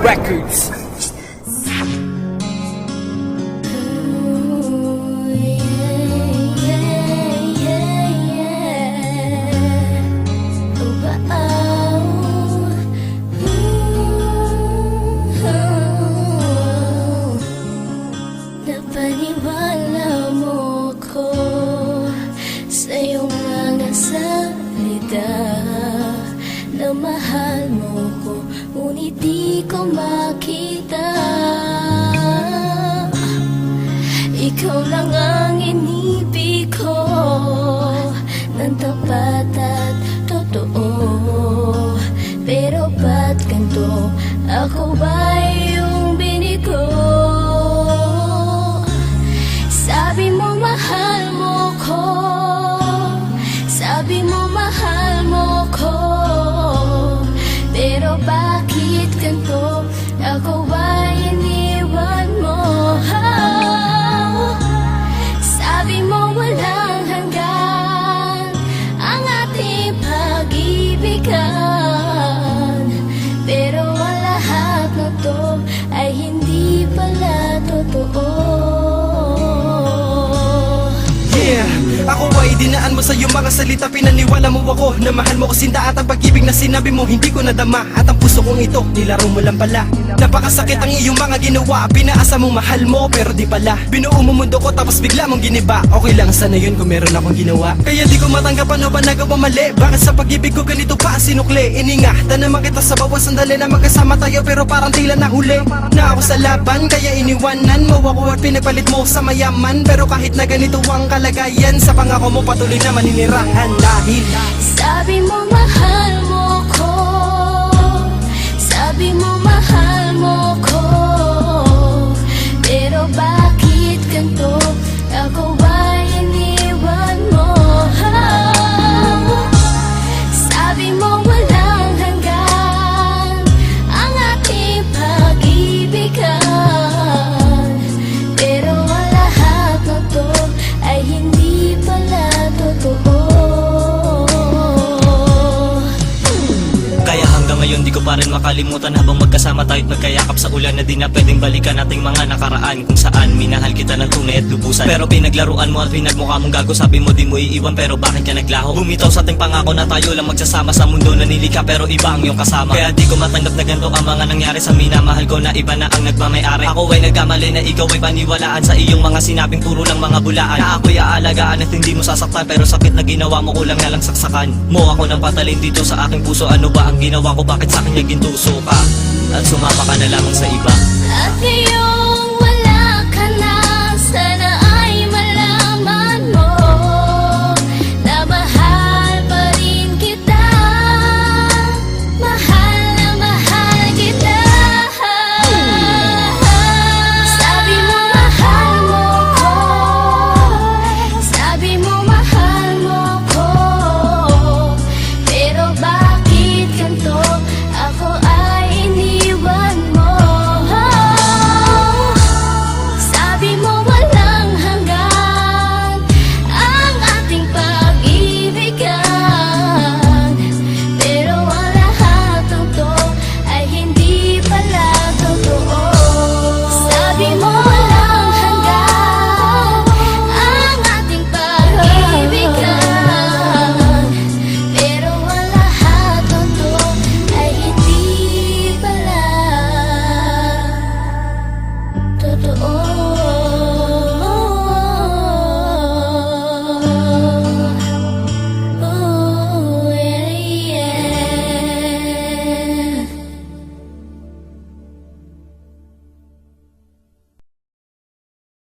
Records. Napaniwala mo ko sa iyong mga salita Na mahal mo ngunit di ko makita Ako ba iniwan? Sabi mo walang hanggan Ang ating pag-ibigan Pero ang lahat Ay hindi pala totoo. Ako ay dinaan mo sa iyong mga salita. Pinaniwala mo ako na mahal mo ko sinta At ang pag-ibig na sinabi mo hindi ko nadama. At ang puso kong ito, nilaro mo lang pala Napakasakit ang iyong mga ginawa. Pinaasa mong mahal mo pero di pala. Binuo mo mundo ko tapos bigla mong giniba. Okay lang sana yun kung meron akong ginawa. Kaya di ko matanggap ano ba nagawa mali. Bakit sa pag-ibig ko ganito pa sinukli? Iningatan naman kita sa bawat sandali na magkasama tayo Pero parang tila nahuli Na ako sa laban kaya iniwanan mo ako At pinapalit mo sa mayaman. Pero kahit na ganito ang kalagayan Sa pangako mo patuloy na maninirahan. Dahil Sabi mo mahal mo ko Sabi mo mahal mo ko pa rin makalimutan Habang magkasama tayo't magkayakap sa ulan Na di na pwedeng balikan nating mga nakaraan Kung saan minahal kita ng tunay at lubusan. Pero pinaglaruan mo at pinagmukha mong gago Sabi mo di mo iiwan pero bakit ka naglaho? Bumitaw sa ating pangako na tayo lang magsasama Sa mundo na nilikha pero iba ang iyong kasama. Kaya di ko matanggap na ganito ang mga nangyari Sa minamahal ko na iba na ang nagmamayari. Ako ay nagkamali na ikaw ay paniwalaan Sa iyong mga sinabing puro lang mga bulaan. Na ako'y aalagaan at hindi mo sasaktan Pero sakit na ginawa mo kulang na lang saksakan. Mo ako ng patalin dito sa aking puso Ano ba ang ginawa ko? Bakit sa akin naging tuso ka At sumama ka na lamang sa iba. At ngayon